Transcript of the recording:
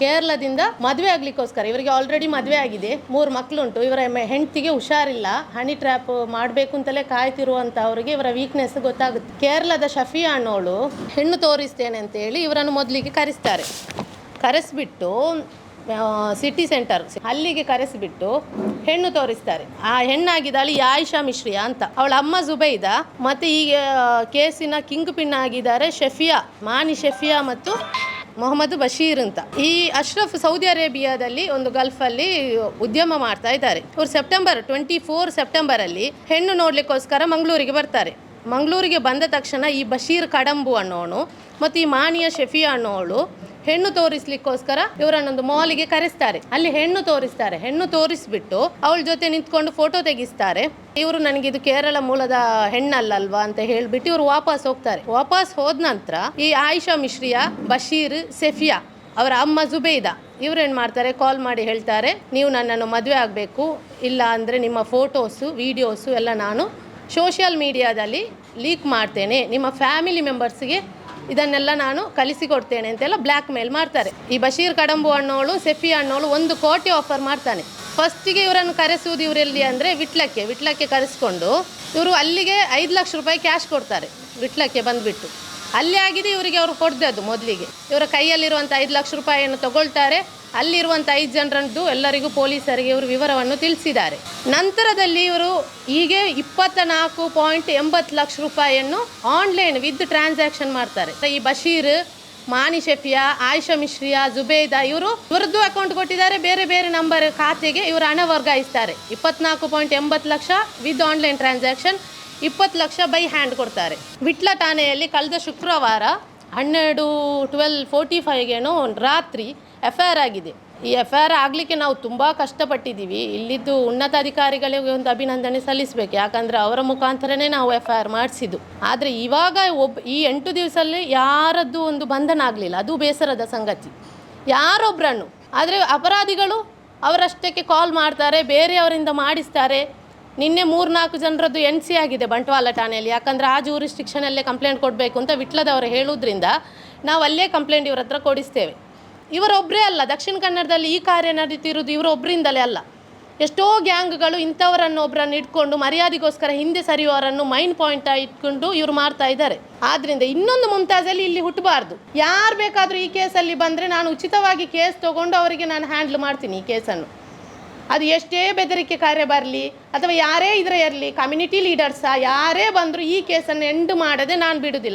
ಕೇರಳದಿಂದ ಮದುವೆ ಆಗ್ಲಿಕ್ಕೋಸ್ಕರ, ಇವರಿಗೆ ಆಲ್ರೆಡಿ ಮದುವೆ ಆಗಿದೆ, ಮೂರು ಮಕ್ಕಳುಂಟು ಇವರ ಹೆಂಡತಿಗೆ ಹುಷಾರಿಲ್ಲ ಹನಿ ಟ್ರ್ಯಾಪ್ ಮಾಡಬೇಕು ಅಂತಲೇ ಕಾಯ್ತಿರುವಂಥವ್ರಿಗೆ ಇವರ ವೀಕ್ನೆಸ್ ಗೊತ್ತಾಗುತ್ತೆ. ಕೇರಳದ ಶಫಿಯಾ ಅನ್ನೋಳು ಹೆಣ್ಣು ತೋರಿಸ್ತೇನೆ ಅಂತೇಳಿ ಇವರನ್ನು ಮೊದಲಿಗೆ ಕರೆಸ್ತಾರೆ. ಕರೆಸ್ಬಿಟ್ಟು ಸಿಟಿ ಸೆಂಟರ್ ಅಲ್ಲಿಗೆ ಕರೆಸಿಬಿಟ್ಟು ಹೆಣ್ಣು ತೋರಿಸ್ತಾರೆ. ಆ ಹೆಣ್ಣಾಗಿದ್ದಾಳೆ ಆಯಿಷಾ ಮಿಶ್ರಿಯಾ ಅಂತ. ಅವಳ ಅಮ್ಮ ಜುಬೈದ, ಮತ್ತೆ ಈ ಕೇಸಿನ ಕಿಂಗ್ ಪಿನ್ ಆಗಿದ್ದಾರೆ ಶಫಿಯಾ ಮಾನಿ ಶಫಿಯಾ ಮತ್ತು ಮೊಹಮ್ಮದ್ ಬಶೀರ್ ಅಂತ. ಈ ಅಶ್ರಫ್ ಸೌದಿ ಅರೇಬಿಯಾದಲ್ಲಿ ಒಂದು ಗಲ್ಫಲ್ಲಿ ಉದ್ಯಮ ಮಾಡ್ತಾ ಇದ್ದಾರೆ. ಇವರು ಸೆಪ್ಟೆಂಬರ್ ಟ್ವೆಂಟಿ ಫೋರ್ ಸೆಪ್ಟೆಂಬರಲ್ಲಿ ಹೆಣ್ಣು ನೋಡ್ಲಿಕ್ಕೋಸ್ಕರ ಮಂಗಳೂರಿಗೆ ಬರ್ತಾರೆ. ಮಂಗಳೂರಿಗೆ ಬಂದ ತಕ್ಷಣ ಈ ಬಶೀರ್ ಕಡಂಬು ಅನ್ನೋನು, ಮತ್ತು ಈ ಮಾನಿಯ ಶೆಫಿಯಾ ಅನ್ನೋಳು ಹೆಣ್ಣು ತೋರಿಸ್ಲಿಕ್ಕೋಸ್ಕರ ಇವರನ್ನೊಂದು ಮಾಲಿಗೆ ಕರೆಸ್ತಾರೆ. ಅಲ್ಲಿ ಹೆಣ್ಣು ತೋರಿಸ್ತಾರೆ. ಹೆಣ್ಣು ತೋರಿಸ್ಬಿಟ್ಟು ಅವಳ ಜೊತೆ ನಿಂತ್ಕೊಂಡು ಫೋಟೋ ತೆಗಿಸ್ತಾರೆ. ಇವರು ನನಗೆ ಇದು ಕೇರಳ ಮೂಲದ ಹೆಣ್ಣಲ್ಲಲ್ವಾ ಅಂತ ಹೇಳ್ಬಿಟ್ಟು ಇವರು ವಾಪಸ್ ಹೋಗ್ತಾರೆ. ವಾಪಸ್ ಹೋದ ನಂತರ ಈ ಆಯಿಷಾ ಮಿಶ್ರಿಯಾ ಬಶೀರ್ ಸೆಫಿಯಾ ಅವರ ಅಮ್ಮ ಜುಬೇದಾ ಇವ್ರೇನು ಮಾಡ್ತಾರೆ? ಕಾಲ್ ಮಾಡಿ ಹೇಳ್ತಾರೆ, ನೀವು ನನ್ನನ್ನು ಮದುವೆ ಆಗಬೇಕು. ಇಲ್ಲ ಅಂದರೆ ನಿಮ್ಮ ಫೋಟೋಸು ವಿಡಿಯೋಸು ಎಲ್ಲ ನಾನು ಸೋಷಿಯಲ್ ಮೀಡಿಯಾದಲ್ಲಿ ಲೀಕ್ ಮಾಡ್ತೇನೆ. ನಿಮ್ಮ ಫ್ಯಾಮಿಲಿ ಮೆಂಬರ್ಸ್ಗೆ ಇದನ್ನೆಲ್ಲ ನಾನು ಕಲಿಸಿಕೊಡ್ತೇನೆ ಅಂತೆಲ್ಲ ಬ್ಲ್ಯಾಕ್ ಮೇಲ್ ಮಾಡ್ತಾರೆ. ಈ ಬಶೀರ್ ಕಡಂಬು ಅಣ್ಣೋಳು, ಸೆಫಿ ಅಣ್ಣೋಳು ಒಂದು ಕೋಟಿ ಆಫರ್ ಮಾಡ್ತಾನೆ. ಫಸ್ಟಿಗೆ ಇವರನ್ನು ಕರೆಸುವುದು ಇವರೆಲ್ಲಿ ಅಂದರೆ ವಿಟ್ಲಕ್ಕೆ. ವಿಟ್ಲಕ್ಕೆ ಕರೆಸ್ಕೊಂಡು ಇವರು ಅಲ್ಲಿಗೆ ಐದು ಲಕ್ಷ ರೂಪಾಯಿ ಕ್ಯಾಶ್ ಕೊಡ್ತಾರೆ. ವಿಟ್ಲಕ್ಕೆ ಬಂದುಬಿಟ್ಟು. ಅಲ್ಲಿ ಆಗಿದೆ, ಇವರಿಗೆ ಅವರು ಕೊಡ್ದದ್ದು ಮೊದಲಿಗೆ. ಇವರ ಕೈಯಲ್ಲಿರುವಂಥ ಐದು ಲಕ್ಷ ರೂಪಾಯಿಯನ್ನು ತಗೊಳ್ತಾರೆ. ಅಲ್ಲಿರುವಂಥ ಐದು ಜನರದ್ದು ಎಲ್ಲರಿಗೂ ಪೊಲೀಸರಿಗೆ ಇವರು ವಿವರವನ್ನು ತಿಳಿಸಿದ್ದಾರೆ. ನಂತರದಲ್ಲಿ ಇವರು ಹೀಗೆ ಇಪ್ಪತ್ತ ನಾಲ್ಕು ಪಾಯಿಂಟ್ ಎಂಬತ್ತು ಲಕ್ಷ ರೂಪಾಯಿಯನ್ನು ಆನ್ಲೈನ್ ವಿತ್ ಟ್ರಾನ್ಸಾಕ್ಷನ್ ಮಾಡ್ತಾರೆ. ಈ ಬಶೀರ್ ಮಾನಿ ಶೆಫಿಯಾ, ಆಯಿಷಾ ಮಿಶ್ರಿಯಾ, ಜುಬೇದಾ ಇವರು ಇವರದ್ದು ಅಕೌಂಟ್ ಕೊಟ್ಟಿದ್ದಾರೆ. ಬೇರೆ ಬೇರೆ ನಂಬರ್ ಖಾತೆಗೆ ಇವರು ಹಣ ವರ್ಗಾಯಿಸ್ತಾರೆ. ಇಪ್ಪತ್ನಾಲ್ಕು ಪಾಯಿಂಟ್ ಎಂಬತ್ತು ಲಕ್ಷ ವಿತ್ ಆನ್ಲೈನ್ ಟ್ರಾನ್ಸಾಕ್ಷನ್. ಇಪ್ಪತ್ತು ಲಕ್ಷ ಬೈ ಹ್ಯಾಂಡ್ ಕೊಡ್ತಾರೆ. ವಿಟ್ಲ ಠಾಣೆಯಲ್ಲಿ ಕಳೆದ ಶುಕ್ರವಾರ ಹನ್ನೆರಡು ಟ್ವೆಲ್ ಫೋರ್ಟಿ ಫೈವ್ಗೇನೋ ರಾತ್ರಿ ಎಫ್ ಐ ಆರ್ ಆಗಿದೆ. ಈ ಎಫ್ ಐ ಆರ್ ಆಗಲಿಕ್ಕೆ ನಾವು ತುಂಬ ಕಷ್ಟಪಟ್ಟಿದ್ದೀವಿ. ಇಲ್ಲಿದ್ದು ಉನ್ನತಾಧಿಕಾರಿಗಳಿಗೆ ಒಂದು ಅಭಿನಂದನೆ ಸಲ್ಲಿಸಬೇಕು. ಯಾಕಂದರೆ ಅವರ ಮುಖಾಂತರನೇ ನಾವು ಎಫ್ ಐ ಆರ್ ಮಾಡಿಸಿದ್ದು. ಆದರೆ ಇವಾಗ ಒಬ್ಬ ಈ ಎಂಟು ದಿವಸದಲ್ಲಿ ಯಾರದ್ದು ಒಂದು ಬಂಧನ ಆಗಲಿಲ್ಲ. ಅದು ಬೇಸರದ ಸಂಗತಿ. ಯಾರೊಬ್ಬರನ್ನು ಆದರೆ ಅಪರಾಧಿಗಳು ಅವರಷ್ಟಕ್ಕೆ ಕಾಲ್ ಮಾಡ್ತಾರೆ, ಬೇರೆಯವರಿಂದ ಮಾಡಿಸ್ತಾರೆ. ನಿನ್ನೆ ಮೂರ್ನಾಲ್ಕು ಜನರದ್ದು ಎನ್ ಸಿ ಆಗಿದೆ ಬಂಟ್ವಾಳ ಠಾಣೆಯಲ್ಲಿ. ಯಾಕಂದರೆ ಆ ಜೂರಿಸ್ಟಿಕ್ಷನಲ್ಲೇ ಕಂಪ್ಲೇಂಟ್ ಕೊಡಬೇಕು ಅಂತ ವಿಟ್ಲದವರು ಹೇಳೋದ್ರಿಂದ ನಾವು ಅಲ್ಲೇ ಕಂಪ್ಲೇಂಟ್ ಇವ್ರ ಹತ್ರ ಕೊಡಿಸ್ತೇವೆ. ಇವರೊಬ್ಬರೇ ಅಲ್ಲ, ದಕ್ಷಿಣ ಕನ್ನಡದಲ್ಲಿ ಈ ಕಾರ್ಯ ನಡೀತಿರೋದು ಇವರೊಬ್ಬರಿಂದಲೇ ಅಲ್ಲ. ಎಷ್ಟೋ ಗ್ಯಾಂಗ್ಗಳು ಇಂಥವರನ್ನು ಒಬ್ಬರನ್ನು ಇಟ್ಕೊಂಡು ಮರ್ಯಾದೆಗೋಸ್ಕರ ಹಿಂದೆ ಸರಿಯುವವರನ್ನು ಮೈಂಡ್ ಪಾಯಿಂಟ್ ಇಟ್ಕೊಂಡು ಇವರು ಮಾಡ್ತಾ ಇದ್ದಾರೆ. ಆದ್ರಿಂದ ಇನ್ನೊಂದು ಮುಮ್ತಾಜಲ್ಲಿ ಇಲ್ಲಿ ಹುಟ್ಟಬಾರ್ದು ಯಾರು ಬೇಕಾದರೂ ಈ ಕೇಸಲ್ಲಿ ಬಂದರೆ ನಾನು ಉಚಿತವಾಗಿ ಕೇಸ್ ತಗೊಂಡು ಅವರಿಗೆ ನಾನು ಹ್ಯಾಂಡ್ಲ್ ಮಾಡ್ತೀನಿ ಈ ಕೇಸನ್ನು. ಅದು ಎಷ್ಟೇ ಬೆದರಿಕೆ ಕಾರ್ಯ ಬರಲಿ ಅಥವಾ ಯಾರೇ ಇದ್ರೆ ಇರಲಿ ಕಮ್ಯುನಿಟಿ ಲೀಡರ್ಸ ಯಾರೇ ಬಂದರೂ ಈ ಕೇಸನ್ನು ಎಂಡ್ ಮಾಡದೆ ನಾನು ಬಿಡುವುದಿಲ್ಲ.